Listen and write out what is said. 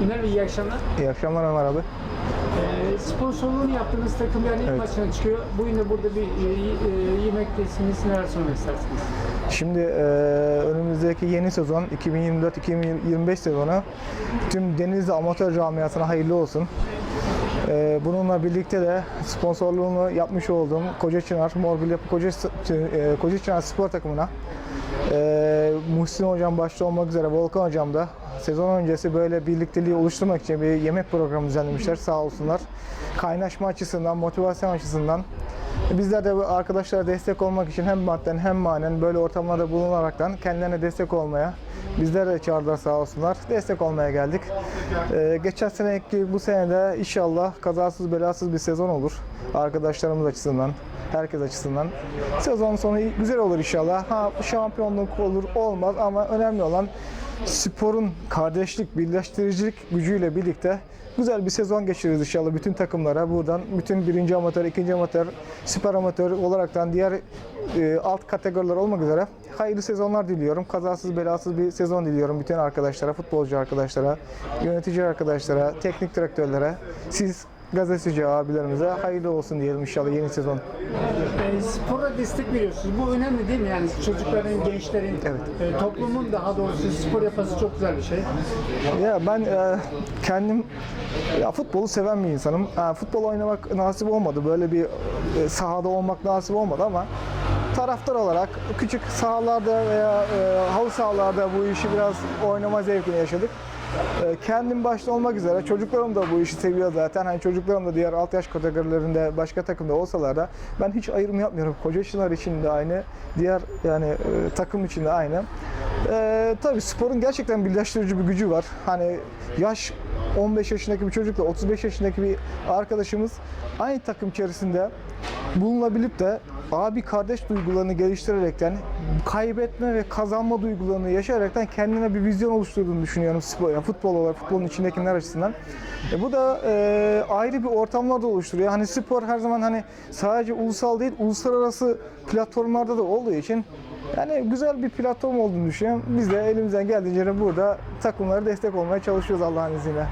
Güner Bey iyi akşamlar. İyi akşamlar Ömer abi. Ee, sponsorluğunu yaptığınız takım yani ilk Evet. maçına çıkıyor. Bugün de burada bir e, e, yemektesiniz. Neler söylemek istersiniz? Şimdi e, önümüzdeki yeni sezon 2024-2025 sezonu tüm Denizli amatör camiasına hayırlı olsun. E, bununla birlikte de sponsorluğunu yapmış olduğum Koca Çınar, Morgul Yapı Koca, e, Koca Çınar spor takımına e, Muhsin Hocam başta olmak üzere Volkan Hocam da sezon öncesi böyle birlikteliği oluşturmak için bir yemek programı düzenlemişler sağ olsunlar. Kaynaşma açısından, motivasyon açısından Bizler de arkadaşlara destek olmak için hem madden hem manen böyle ortamlarda bulunaraktan kendilerine destek olmaya bizler de çağırdılar sağ olsunlar. Destek olmaya geldik. Ee, geçen seneki bu sene de inşallah kazasız belasız bir sezon olur. Arkadaşlarımız açısından, herkes açısından. Sezon sonu güzel olur inşallah. Ha şampiyonluk olur olmaz ama önemli olan sporun kardeşlik, birleştiricilik gücüyle birlikte güzel bir sezon geçiririz inşallah bütün takımlara. Buradan bütün birinci amatör, ikinci amatör, süper amatör olaraktan diğer e, alt kategoriler olmak üzere hayırlı sezonlar diliyorum. Kazasız belasız bir sezon diliyorum bütün arkadaşlara, futbolcu arkadaşlara, yönetici arkadaşlara, teknik direktörlere, siz gazeteci abilerimize hayırlı olsun diyelim inşallah yeni sezon. E, spora destek veriyorsunuz. Bu önemli değil mi? Yani çocukların, gençlerin, Evet. e, toplumun daha doğrusu spor yapması çok güzel bir şey. Ya ben e, kendim ya futbolu seven bir insanım. Ha, futbol oynamak nasip olmadı. Böyle bir e, sahada olmak nasip olmadı ama taraftar olarak küçük sahalarda veya e, halı sahalarda bu işi biraz oynama zevkini yaşadık. E, kendim başta olmak üzere çocuklarım da bu işi seviyor zaten. Hani çocuklarım da diğer alt yaş kategorilerinde başka takımda olsalar da ben hiç ayrım yapmıyorum. Koca Çınar için de aynı, diğer yani e, takım için de aynı. E, tabii sporun gerçekten birleştirici bir gücü var. Hani yaş 15 yaşındaki bir çocukla 35 yaşındaki bir arkadaşımız aynı takım içerisinde bulunabilip de abi kardeş duygularını geliştirerekten kaybetme ve kazanma duygularını yaşayaraktan kendine bir vizyon oluşturduğunu düşünüyorum spor, yani futbol olarak futbolun içindekiler açısından. E, bu da e, ayrı bir ortamlar da oluşturuyor. Hani spor her zaman hani sadece ulusal değil uluslararası platformlarda da olduğu için yani güzel bir platform olduğunu düşünüyorum. Biz de elimizden geldiğince burada takımlara destek olmaya çalışıyoruz Allah'ın izniyle.